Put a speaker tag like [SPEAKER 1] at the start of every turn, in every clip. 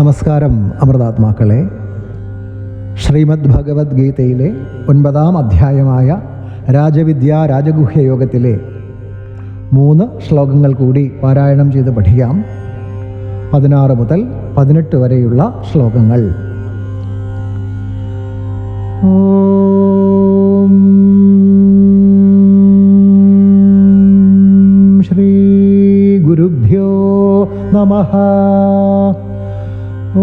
[SPEAKER 1] നമസ്കാരം അമൃതാത്മാക്കളെ. ശ്രീമദ് ഭഗവത്ഗീതയിലെ ഒൻപതാം അധ്യായമായ രാജവിദ്യ രാജഗുഹ്യ യോഗത്തിലെ മൂന്ന് ശ്ലോകങ്ങൾ കൂടി പാരായണം ചെയ്ത് പഠിക്കാം. പതിനാറ് മുതൽ പതിനെട്ട് വരെയുള്ള ശ്ലോകങ്ങൾ. ശ്രീ ഗുരുഭ്യോ നമ. ॐ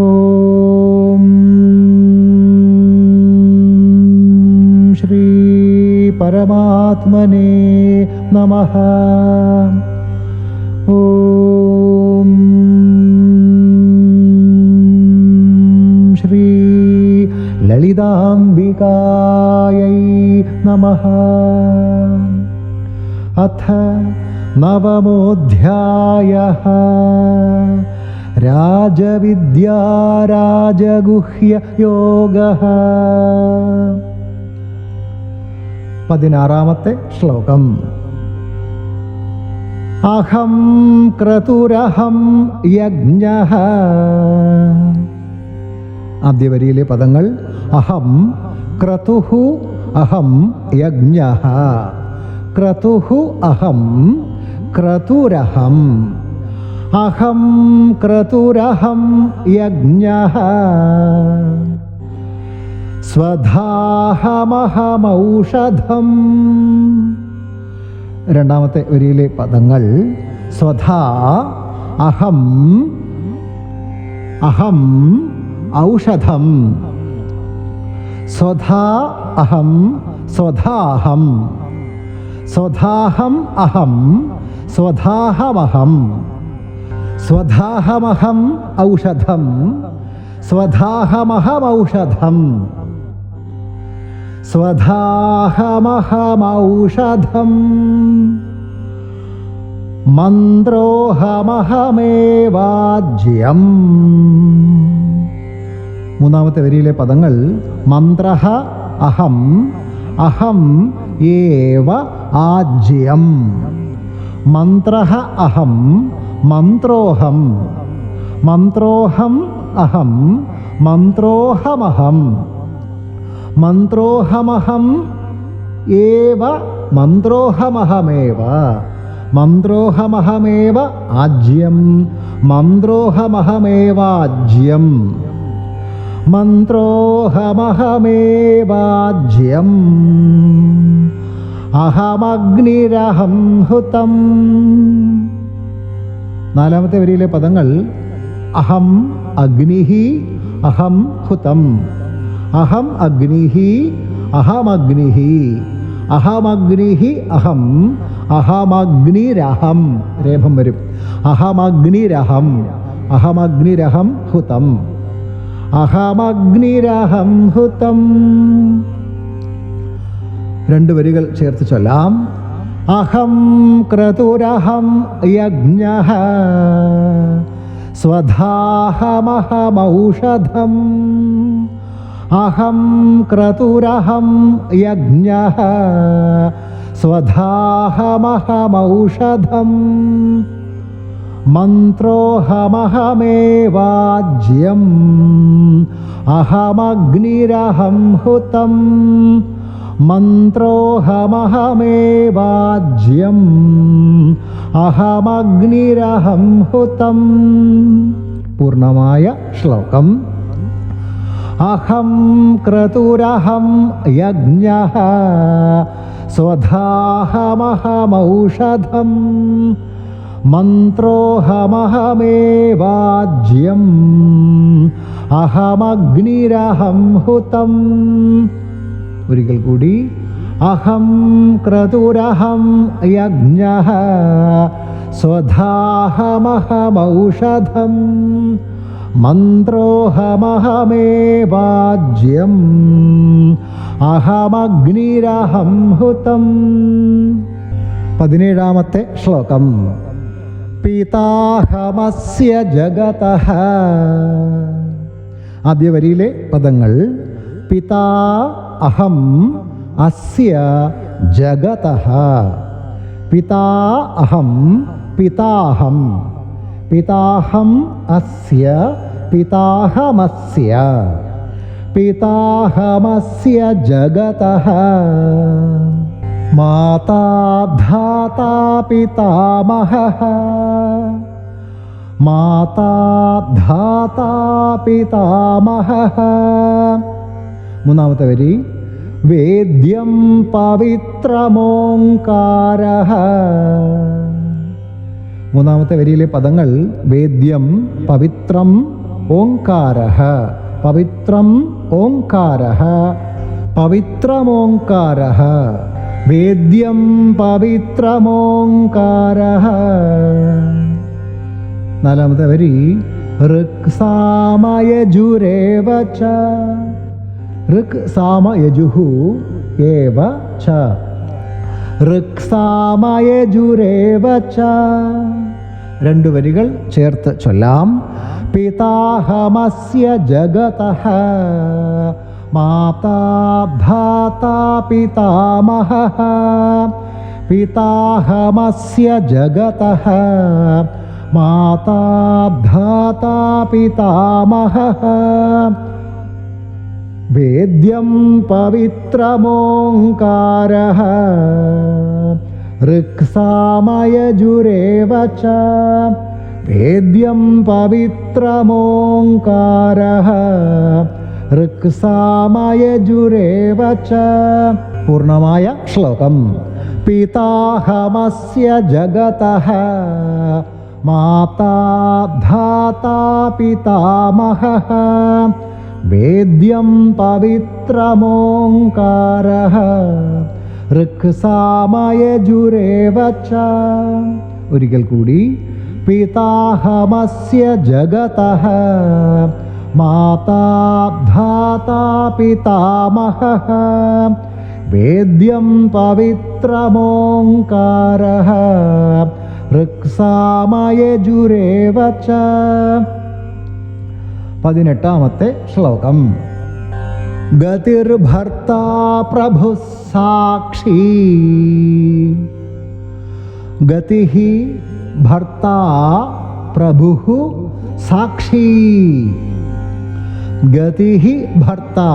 [SPEAKER 1] श्रीपरमात्मने नमः। ओम श्री ललिताम्बिकायै नमः। अथ नवमोऽध्यायः। രാജവിദ്യാ രാജഗുഹ്യ യോഗ. പതിനാറാമത്തെ ശ്ലോകം. അഹം ക്രതുരഹം യജ്ഞ. ആദ്യ വരിയിലെ പദങ്ങൾ അഹം ക്രതുഹു അഹം യജ്ഞ. ക്രതുഹു അഹം ക്രതുരഹം. അഹം ക്രതുരഹം യജ്ഞ. സ്വധാഹമഹമൗഷധം. രണ്ടാമത്തെ വരിയിലെ പദങ്ങൾ സ്വധാ അഹം അഹം ഔഷധം. സ്വധാ അഹം സ്വധാഹം. സ്വധാഹം അഹം സ്വധാഹമഹം. സ്വധാഹമഹം ഔഷധം. സ്വധാഹമഹമൗഷധം. സ്വധാഹമഹമൗഷധം. മന്ത്രോഹമഹമേവാജ്യം. മൂന്നാമത്തെ വരിയിലെ പദങ്ങൾ മന്ത്ര അഹം അഹം ഏവ ആജ്യം. മന്ത്ര അഹം മന്ത്രോഹം. മന്ത്രോഹം അഹം മന്ത്രോഹമഹം. മന്ത്രോഹമഹം ഏവ മന്ത്രോഹമഹമേവ. മന്ത്രോഹമഹമേവ ആജ്യം മന്ത്രോഹമഹമേവാജ്യം. മന്ത്രോഹമഹമേവാജ്യം. അഹമഗ്നിരഹം ഹുതം. നാലാമത്തെ വരിയിലെ പദങ്ങൾ അഹം അഗ്നിഹി അഹം ഹുതം. അഹം അഗ്നിഹി അഹമഗ്നിഹി അഹമഗ്നിഹി അഹം അഹമഗ്നിരഹം രേഭം വരും. അഹമഗ്നിരഹം അഹമഗ്നിരഹം ഹുതം. അഹമഗ്നിരഹം ഹുതം. രണ്ട് വരികൾ ചേർത്ത് ചൊല്ലാം. അഹം ക്രതുരഹം യജ്ഞ സ്വധാഹമഹമൗഷധം അഹം ക്രതുരഹം യജ്ഞ സ്വധാഹമഹമൗഷധം മന്ത്രോഹമഹമേവാജ്യം അഹമഗ്നിരഹം ഹുതം. മന്ത്രോഹമഹമേവാജ്യം അഹമഗ്നിരഹം ഹുതം പൂർണമായ ശ്ലോകം അഹം ക്രതുരഹം യജ്ഞ സ്വധാഹമഹമൗഷധം മന്ത്രോഹമഹമേവാജ്യം അഹമഗ്നിരഹം ഹുതം ഒരിക്കൽ കൂടി. അഹം ക്രതുരഹം യജ്ഞ സ്വധാഹമഹമൗഷധം മന്ത്രോഹമഹമേവാജ്യം അഹമഗ്നിരഹം ഹുതം. പതിനേഴാമത്തെ ശ്ലോകം. പിതാഹമസ്യ ജഗത. ആദ്യ വരിയിലെ പദങ്ങൾ പിതാ അഹം അസ്യ ജഗത പിതാ അഹം പിതാഹം പിതാഹം അസ്യ പിതാഹമസ്യ പിതാഹമസ്യ ജഗതഃ മാതാ ധാതാ പിതാമഹഃ മാതാ ധാതാ പിതാമഹഃ മൂന്നാമത്തെ വരി. വേദ്യം പവിത്രമോങ്കാര മൂന്നാമത്തെ വരിയിലെ പദങ്ങൾ വേദ്യം പവിത്രം ഓങ്കാര പവിത്രം ഓങ്കാര പവിത്രമോങ്കാര വേദ്യം പവിത്രമോങ്കാര നാലാമത്തെ വരി. ഋക്സാമയജുരേവ ച. ഋക് സാമയജുഹു ഏവ ച. ഋക്സാമയജുരേവ ച. രണ്ടു വരികൾ ചേർത്ത് ചൊല്ലാം. പിതാഹമസ്യ ജഗത. മാതാ ധാതാ പിതാമഹഃ. പിതാഹമസ്യ ജഗത. മാതാ ധാതാ വേദ്യം പവിത്രമോങ്കാരः. ഋക്സാമയജുരേവ ച. വേദ്യം പവിത്രമോങ്കാരः. ഋക്സാമയജുരേവ ച. പൂർണമായ ശ്ലോകം. പിതാഹമസ്യ ജഗത. മാതാ ധാതാ പിതാമഹഃ. വേദ്യം പവിത്രമോങ്കാരः ഋക്സാമയജുരേവ ഒരിക്കൽ കൂടി പിതാഹമസ്യ ജഗത മാതാ ധാതാ പിതാമഹഃ വേദ്യം പവിത്രമോങ്കാര ഋക്സാമയജുരേവ പതിനെട്ടാമത്തെ ശ്ലോകം. ഗതിർഭർത്താ പ്രഭു സാക്ഷി. ഗതി ഭർത്താ പ്രഭു സാക്ഷി. ഗതി ഭർത്താ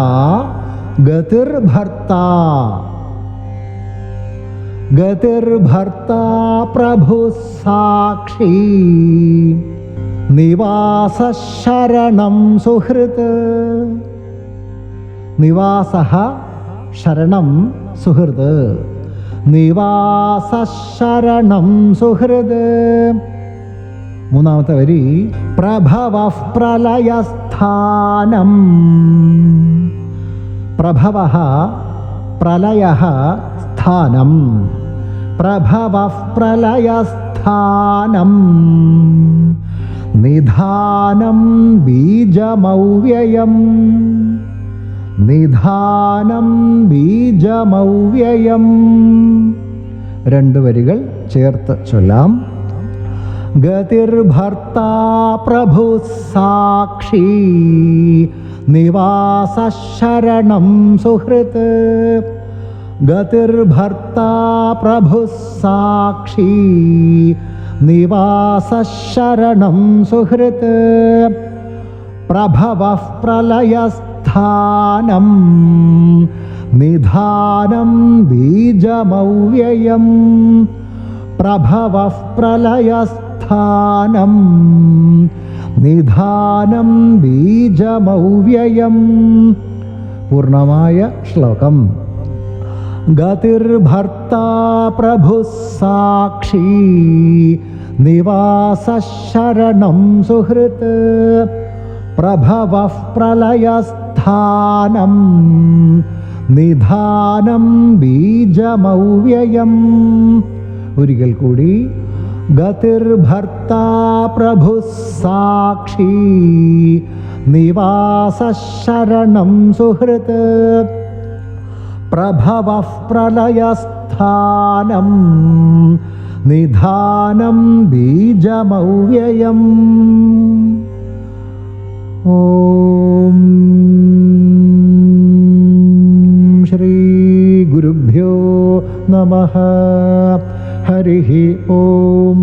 [SPEAKER 1] ഗതിർഭർത്താ ഗതിർഭർത്താ പ്രഭു സാക്ഷി. നിവാസശരണം സുഹൃത്ത്. നിവാസ ശരണം സുഹൃത് നിവാസശരണം സുഹൃത് മൂന്നാമത്തെ വരി പ്രഭവ പ്രളയസ്ഥാനം പ്രഭവ പ്രളയ സ്ഥാനം. പ്രഭവ പ്രളയസ്ഥാനം നിധാനം ബീജമൗവ്യയം. നിധാനം ബീജമൗവ്യയം. രണ്ട് വരികൾ ചേർത്ത് ചൊല്ലാം. ഗതിർഭർത്താ പ്രഭു സാക്ഷി നിവാസശരണം സുഹൃത്ത്. ഗതിർഭർത്താ പ്രഭു സാക്ഷി നിവാസശരണം സുഹൃത്ത്. പ്രഭവ പ്രളയസ്ഥാനം നിധാനം ബീജമവ്യയം. പ്രഭവ പ്രളയസ്ഥാനം നിധാനം ബീജമവ്യയം. പൂർണമായ ശ്ലോകം. ഗതിർഭർത്ത പ്രഭു സാക്ഷി നിവാസശരണം സുഹൃത്ത് പ്രഭവ പ്രളയസ്ഥാനം നിധാനം ബീജമൗവ്യയം. ഒരിക്കൽ കൂടി ഗതിർഭർത്താ പ്രഭു സാക്ഷി നിവാസശരണം സുഹൃത്ത് പ്രഭവ പ്രളയസ്ഥാനം. നിധാനം ബീജമൗവ്യയം. ഓം ശ്രീ ഗുരുഭ്യോ നമ. ഹരി ഓം.